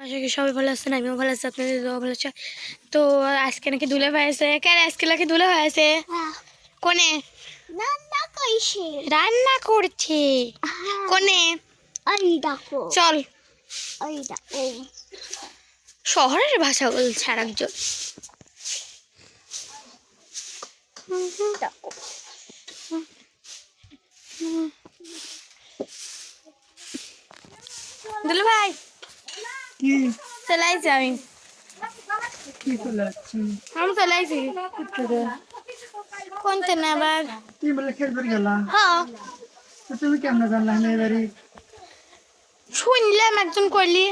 আশা করি সবাই ভালো আছেন আমিও ভালো আছি আপনাদের ভালো আছে। তো আজকে নাকি ধুলে হয়েছে কেন আজকে নাকি ধুলে হয়েছে কোনে? রান্না কইছে। রান্না করছে। কোনে? ওই দেখো। চল। শহরের ভাষা বলছে আর একজন দুলু ভাই। কি? চলে আইছি আমি। কি চলে আমি চলে আইছি কোনতে না আবার? তুই বলে খেলবে গেলা। হ্যাঁ তুমি কেমন জানলা আমি এবারে? শুনলাম একজন করলি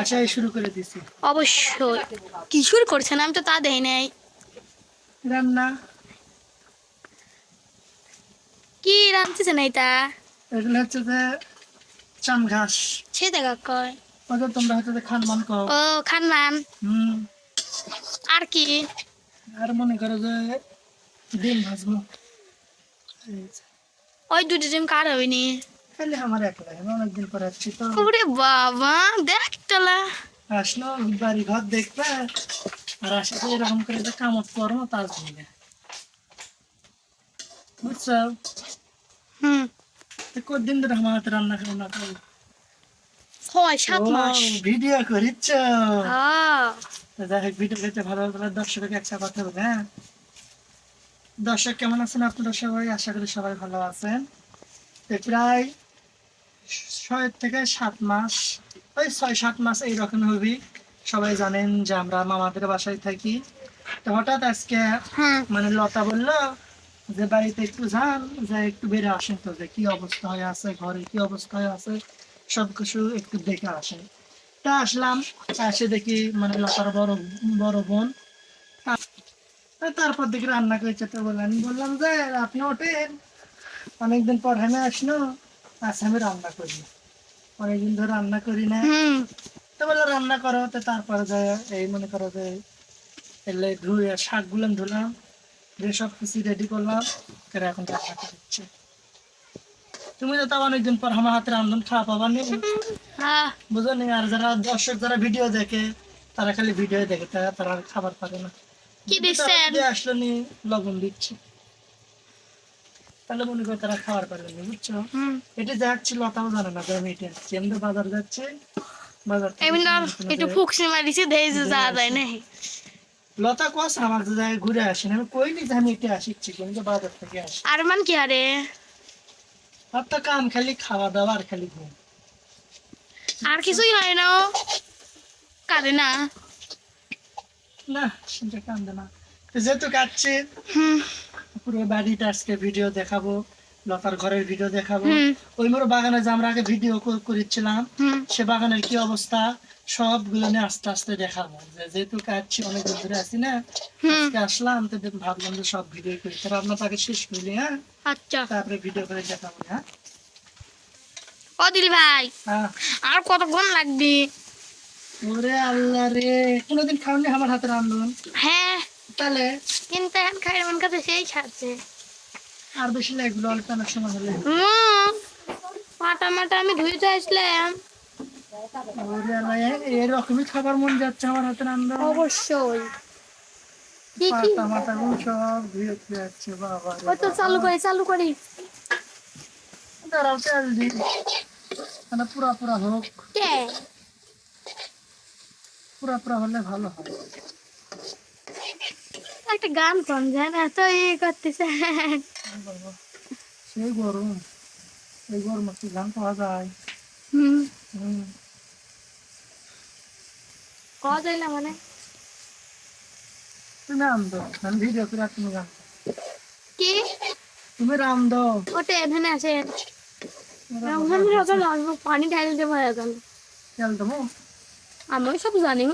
আশাই শুরু করে দিছি। অবশ্যই। কিশোর করছেন আমি তো তা দেই নাই। রান্না? কি রাঁধতেছে না এটা? এগুলো হচ্ছে যে চাম ঘাস। সে দেখা কয়। ওদের তোমরা হচ্ছে খান মান কও। ও খানমান। হুম। আর কি? আর মনে করো যে ডিম ভাজবো। ওই দুটো ডিম কার হবে নি খালি আমার একলা আমি অনেকদিন পরে আসছি তো। ওরে বাবা দেখ তোলা আসলো বাড়ি ঘর দেখবে। আর আসে তো এরকম করে যে কামত করব তার জন্য। বুঝছ? হুম। তো কদিন ধরে আমার হাতে রান্না করো? হয় সাত মাস। ভিডিও করিচ্ছ হ্যাঁ। যাই হোক ভিডিও করতে ভালো ভালো দর্শককে একটা কথা বলে হ্যাঁ? দর্শক কেমন আছেন আপনারা সবাই? আশা করি সবাই ভালো আছেন। প্রায় ছয় থেকে সাত মাস ওই ছয় সাত মাস এইরকম হবে। সবাই জানেন যে আমরা মামাদের বাসায় থাকি। তো হঠাৎ আজকে হ্যাঁ। মানে লতা বলল যে বাড়িতে একটু যান যে একটু বেড়ে আসেন তো যে কি অবস্থা হয়ে আছে ঘরে কি অবস্থা হয়ে আছে সব কিছু একটু দেখে আসেন। তা আসলাম এসে দেখি মানে লতার বড় বড় বোন। তারপর দেখি রান্না করেছে তো বললেন বললাম যে আপনি ওঠেন। অনেকদিন পর হেমে আসলো আচ্ছা আমি রান্না করি। অনেকদিন ধরে রান্না করি না। তো বলল রান্না করো। তো তারপরে যে এই মনে করো যে এলে ধুয়ে শাকগুলো ধুলাম। সব কিছু রেডি করলাম করে এখন রান্না করছে তুমি তো তাও অনেকদিন পর আমার হাতে রান্ধন খাওয়া পাবার নেই হ্যাঁ। বুঝো নি আর যারা দর্শক যারা ভিডিও দেখে তারা খালি ভিডিও দেখে তারা তারা খাবার পাবে না। কি দিচ্ছেন? আসলো নি লবণ দিচ্ছে। তাহলে মনে করে তারা খাবার পারবে না বুঝছ? এটা যাচ্ছি লতাও জানে না যে আমি এটা আনছি। আমি তো বাজার যাচ্ছে বাজার একটু। ফুকসি মারিছে দেই যে যা যায় না লতা কস আমার জায়গায় ঘুরে আসেন। আমি কইনি যে আমি এটা কিন্তু বাজার থেকে আসি আর মান কি আরে আর তো কাম খালি খাওয়া দাওয়া আর খালি ঘুম। আর কিছুই হয় না কাঁদে না। না সেটা কান্দে না। যেহেতু কাটছে পুরো বাড়িটা আজকে ভিডিও দেখাবো লতার ঘরের ভিডিও দেখাবো। ওই মোর বাগানে যে আমরা আগে ভিডিও করেছিলাম সে বাগানের কি অবস্থা? সবগুলো নিয়ে আস্তে আস্তে দেখাবো। যেহেতু কাটছি অনেক দিন ধরে আছি না আজকে আসলাম তো ভাবলাম যে সব ভিডিও করি। তারপর আপনার তাকে শেষ করলি হ্যাঁ? আচ্ছা। তারপরে ভিডিও করে দেখাবো হ্যাঁ? ও দিল ভাই হ্যাঁ। আর কতক্ষণ লাগবে? ওরে আল্লাহ রে কোনোদিন খাওনি আমার হাতে রান্ধন হ্যাঁ। তাহলে? কিন্তু এখন খাই মন কাছে সেই ছাড়ছে আর বেশি লাগল অল্প অনেক সময় হলে। হুম। মাটা মাটা আমি ধুয়ে এ- এরকমই খাবার মন যাচ্ছে আমার হাতে রান্ধন অবশ্যই। কি কি? পাতা মাতা গুলো সব ধুয়ে ধুয়ে যাচ্ছে বাবা ওই তো চালু করি চালু করি। দাঁড়াও তেল দি মানে পুরা পুরা হোক। পুরা পুরা হলে ভালো হয় একটা গান কোন যায় না তো ই করতেছে। বাবা, সেই গরম। এই গরম কি গান পাওয়া যায়? হুম। হুম। কওয়া যায় না মানে? তুমি রাম দো আমি ভিডিও করে আর তুমি কি? তুমি রাম দো ওটা এখানে আছে। ওখানে যখন আসব পানি ঢাল দেবো এখন তেল দেবো? আমি সব জানি।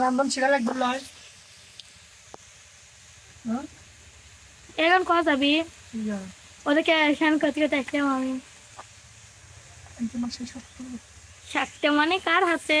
রান্ধন শিখা লাগবে লয়। হ্যাঁ? এখন কথা যাবি? ওদেরকে এখান করতে করতে আসলাম আমি। শাকটা মানে কার হাতে?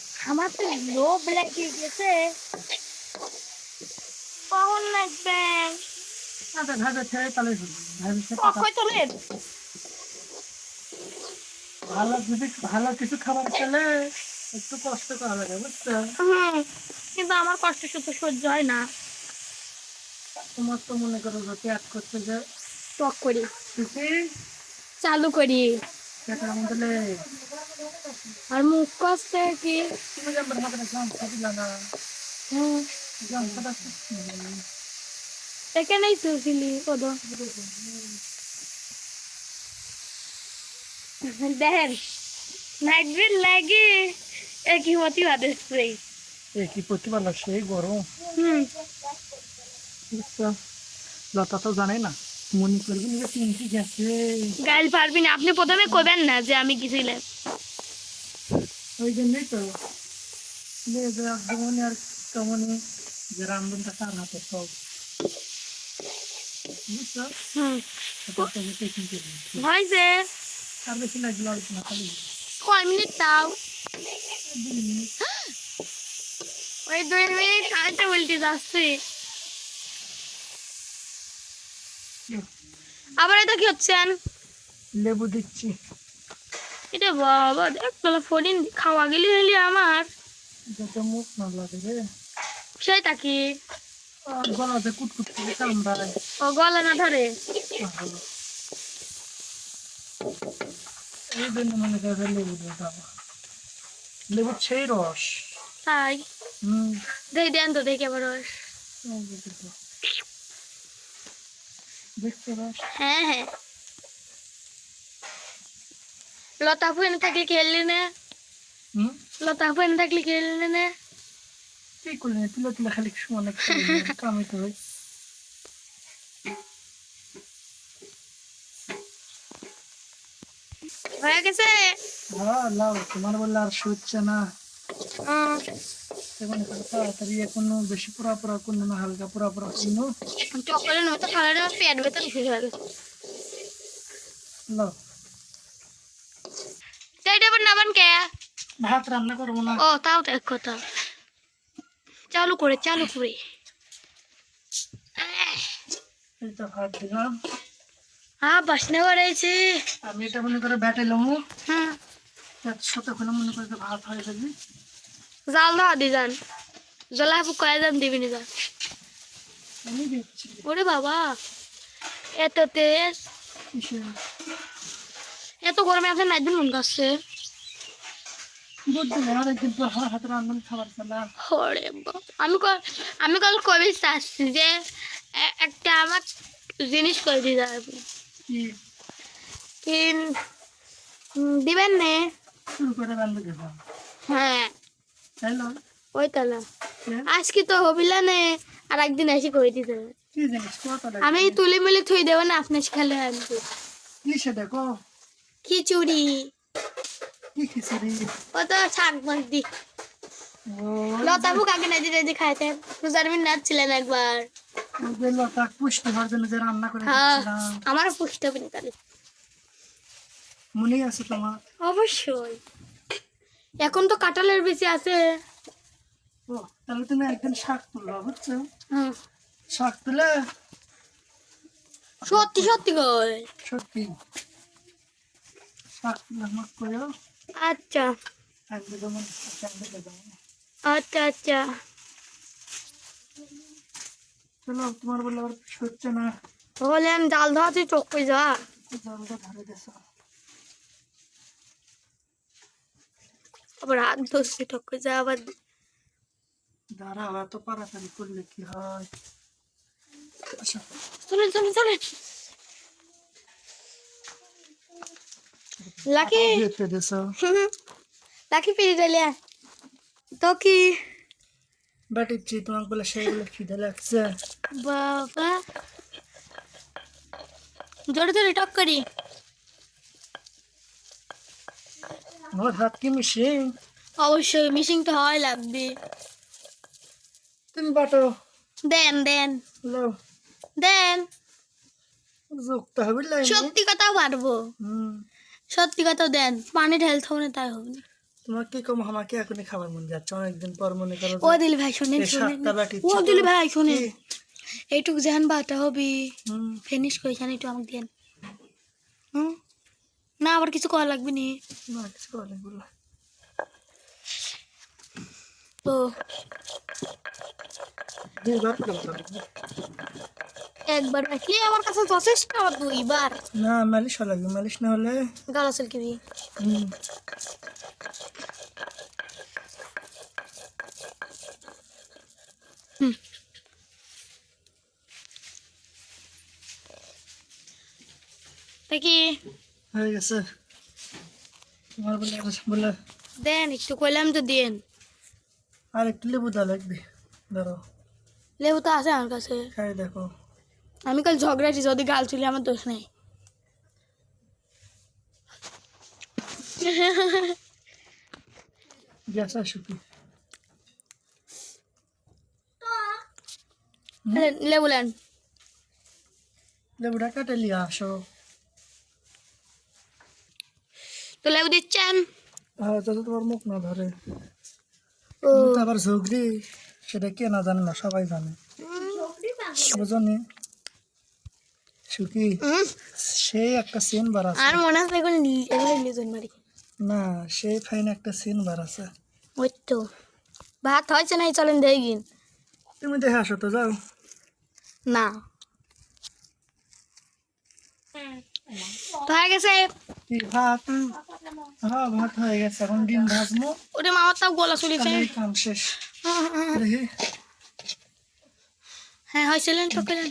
আমার তো লোভ লেগে গেছে। কখন লাগবে? আচ্ছা ভাবে ছেড়ে তাহলে কখন তোলেন ভালো যদি ভালো কিছু খাবার খেলে একটু কষ্ট করা লাগে বুঝছ? হুম কিন্তু আমার কষ্ট শুধু সহ্য হয় না। তোমার তো মনে করো যে পেট করছে যে টক করি। চালু করি। আর মুখ কি? খাবার এখানেই শুয়েছিলি কত? দেখেন নাইট লাগি একই মতি বাদে স্প্রে এ কি প্রতিবার সেই গরম। হুম। বুঝছ লতা তো জানে না। মনে করবি যে তিনটি গেছে গাইল পারবি না। আপনি প্রথমে কবেন না যে আমি গেছিলাম ওই জন্যই তো। লে যে একদমই আর কেমনই যে রামদনটা তার হাতে সব। বুঝছ? হুম। তো আমি হয়েছে। আর বেশি লাগল আলোচনা খালি। কয় মিনিট তাও? ওই দুই মিনিট হাঁটতে উল্টে যাচ্ছে। আবার এটা কি হচ্ছেন লেবু দিচ্ছি। এটা বাবা দেখ তাহলে ফোরিন খাওয়া গেলি হইলি আমার। যাতে মুখ না লাগে রে। সেই তাকি গলাতে কুটকুট করে কামড়ায় ও গলা না ধরে? এই জন্য মনে করে লেবু দিয়ে দেবো লেবুর সেই রস। তাই? হুম। দেই দেন তো দেখে আবার ওর। দেখতে হ্যাঁ হ্যাঁ। লতা ফুয়েন থাকলে খেললি না? লতা ফুয়েন থাকলে খেললি না? কি করলি তুলে তুলে খালি সমানে কামে তো হয়। হয়ে গেছে? হ্যাঁ লাও। তোমার বললে আর সচ্ছে না। উম, এখন তাড়াতাড়ি এখনও বেশি পুরা পুরা কোনো না হালকা চকলেট আমার পেট ভেতরে হয়ে আবার কে। ভাত রান্না করব না। ও তাও তো এক কথা। চালু করে চালু করে। ভাত দিলাম। বাসনা করেছে আমি এটা মনে করে ব্যাটাইলাম হুম সাথে মনে করে ভাত হয়ে যাবে জাল দাও দি যান। জলা ফুক কয়ে যান দিবি নি যান ওরে বাবা এত তেজ এত গরমে আপনার নাইট মন করছে বুঝতে না একদিন পর আমার হাতে রান্ধন খাবার খেলাম ওরে বাবা। আমি কল আমি কল কবি চাচ্ছি যে একটা আমার জিনিস করে দিয়ে যাবে দিবেন নে? হ্যাঁ। ওই হ্যাঁ? আজকে তো হবিলা নে আর একদিন এসে করে দিতে আমি তুলে মিলে থুই দেবো না আপনার খেলে খিচুড়ি। কি খিচুড়ি? ও তো শাক লতা বুক আগে খাইতেন রোজার মিন নাচছিলেন একবার। লতা পুষ্টি হওয়ার জন্য যে রান্না করে হ্যাঁ আমার পুষতে হবে না তাহলে। মনে আছে তোমার। অবশ্যই। এখন তো কাঁঠালের বেশি আছে। ও তাহলে তুমি একদিন শাক তুলবা বুঝছ? হুম। শাক তুলে সত্যি সত্যি গো সত্যি। শাক তুলে আমার করেও আচ্ছা। আচ্ছা আচ্ছা। চলো তোমার বলে আবার সচ্ছে না। বললেন জাল ধোয়াতে চোখ কই যা। জলটা ধরে দেশ আবার হাত ধরছি কই যা আবার। দাঁড়াও এত পারাপারি করলে কি হয়? আচ্ছা চলেন চলেন চলেন। লাকি। লাকি পিড়ি ডালিয়া তো কি? বাটিচ্ছি তোমাকে বলে সেইগুলো খিদে লাগছে। বাবা। জোরে জোরে টক করি। আমার হাত কি মিশিং অবশ্যই মিশিং তো হয় লাগবে। তুমি বাটো দেন দেন। দেন। যুক্ত হবে লাইনে। সত্যি কথা পারব। সত্যি কথা দেন। পানি ঢেলতে হবে না তাই হবে। তোমার কি কম আমাকে এখনই খাবার মন যাচ্ছে অনেকদিন পর মনে করো ও দিল ভাই শোনেন এই শোনেন। ও দিল ভাই শোনেন। কি? এইটুক যেহান বাটা হবে। হুম। ফিনিশ করেছেন একটু আমাকে দেন। হুম। না আবার কিছু করা লাগবে নি না কিছু করা লাগবে না। তো দুইবার করতে হবে। একবার রাখলে আমার কাছে যথেষ্ট আবার দুইবার না মালিশ হওয়া লাগবে মালিশ না হলে গালা চলকে দিয়ে হুম, তা কি হয়ে গেছে। তোমার বলে বলে। দেন একটু কইলাম তো দেন। আর একটু লেবু দেওয়া লাগবে। ধরো লেবু তো আছে আমার কাছে। খাই দেখো। আমি কাল ঝগড়াটি যদি গাল চুলি আমার দোষ নেই। গ্যাস লেবু লেন। লেবুটা কাটে লিয়ে আসো। তো লেবু দিচ্ছেন? হ্যাঁ যাতে তোমার মুখ না ধরে। আবার ঝগড়ি সেটা কে না জানে না সবাই জানে। বুঝনি? সুখী? সেই একটা সিন বার আছে। আর মনে আছে এখন এগুলো লিজন মারি। না সেই ফাইন একটা সিন বার আছে। ওই তো। ভাত হয়েছে নাই চলেন দেখিন তুমি দেখে আসো তো যাও। না। তো হয়ে গেছে। ভাত হ্যাঁ ভাত হয়ে গেছে। এখন ডিম ভাজবো। ওরে মামার তাও গলা চুলিছে। কাম শেষ। দেখি। হ্যাঁ হয়েছিলেন তো কেলেন।